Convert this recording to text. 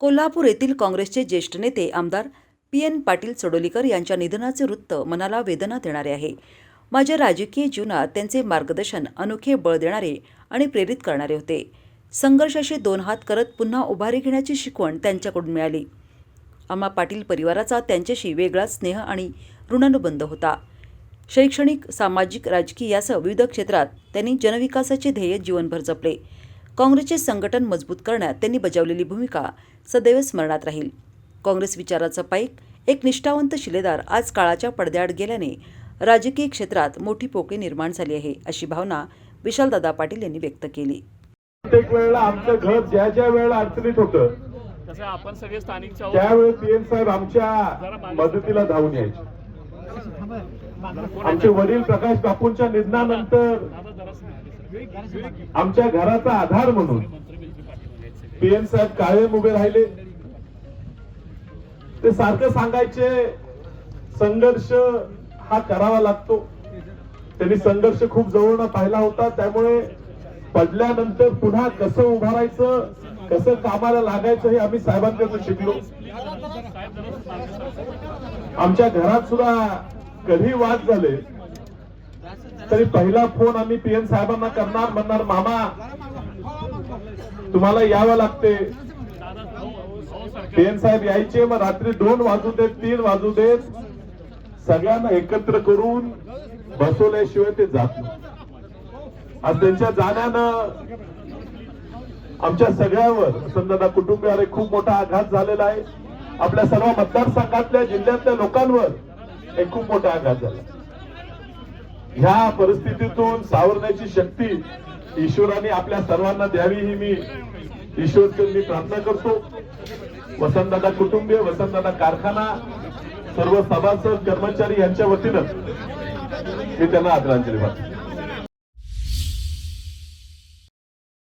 कोल्हापूर येथील काँग्रेसचे ज्येष्ठ नेते आमदार पी एन पाटील सडोलीकर यांच्या निधनाचे वृत्त मनाला वेदना देणारे आहे. माझ्या राजकीय जीवनात त्यांचे मार्गदर्शन अनोखे बळ देणारे आणि प्रेरित करणारे होते. संघर्षाशी दोन हात करत पुन्हा उभारी घेण्याची शिकवण त्यांच्याकडून मिळाली. आम्हा पाटील परिवाराचा त्यांच्याशी वेगळाच स्नेह आणि ऋणानुबंध होता. शैक्षणिक सामाजिक राजकीय यासह विविध क्षेत्रात त्यांनी जनविकासाचे ध्येय जीवनभर जपले. काँग्रेसचे संघटन मजबूत करण्यात त्यांनी बजावलेली भूमिका सदैव स्मरणात राहील. काँग्रेस विचाराचा पाईक एक निष्ठावंत शिलेदार आज काळाच्या पडद्याआड गेल्याने राजकीय क्षेत्रात मोठी पोकळी निर्माण झाली आहे अशी भावना विशालदादा पाटील यांनी व्यक्त केली. प्रत्येक वेळेला आमचं घर ज्या ज्या वेळेला अडचणीत होतं तसं आपण सगळे स्थानिकचे आहोत त्यावेळेस पीएम साहेब आमच्या मदतीला धावून यायचे. आमचे वडील प्रकाश बापूंच्या निधनानंतर आमच्या घराचा आधार म्हणून पीएम साहेब कायम उभे राहिले. ते सारखं सांगायचे संघर्ष हा करावा लागतो. त्यांनी संघर्ष खूप जवळनं पाहिला होता. त्यामुळे पडल्यानंतर पुन्हा कसं उभारायचं कसं कामाला लागायचं हे आम्ही साहेबांकडून शिकलो. आमच्या घरात सुद्धा कधी वाद झाले तरी पहिला फोन आम्ही पीएम साहेबांना करणार म्हणणार मामा तुम्हाला यावं लागते. पी एन पीएम साहेब यायचे मग रात्री दोन वाजू देत तीन वाजू देत सगळ्यांना एकत्र करून बसवल्याशिवाय ते जात आज त्यांच्या जाण्यानं आमच्या सगळ्यावर समजा कुटुंबियावर एक खूप मोठा आघात झालेला आहे. आपल्या सर्व मतदारसंघातल्या जिल्ह्यातल्या लोकांवर एक खूप मोठा आघात झाला. ह्या परिस्थितीतून सावरण्याची शक्ती ईश्वराने आपल्या सर्वांना द्यावी ही मी ईश्वर मी प्रार्थना करतो. वसंतदादा कुटुंबीय वसंतदादा कारखाना सर्व सभासद कर्मचारी यांच्या वतीनं मी त्यांना आदरांजली वाटतो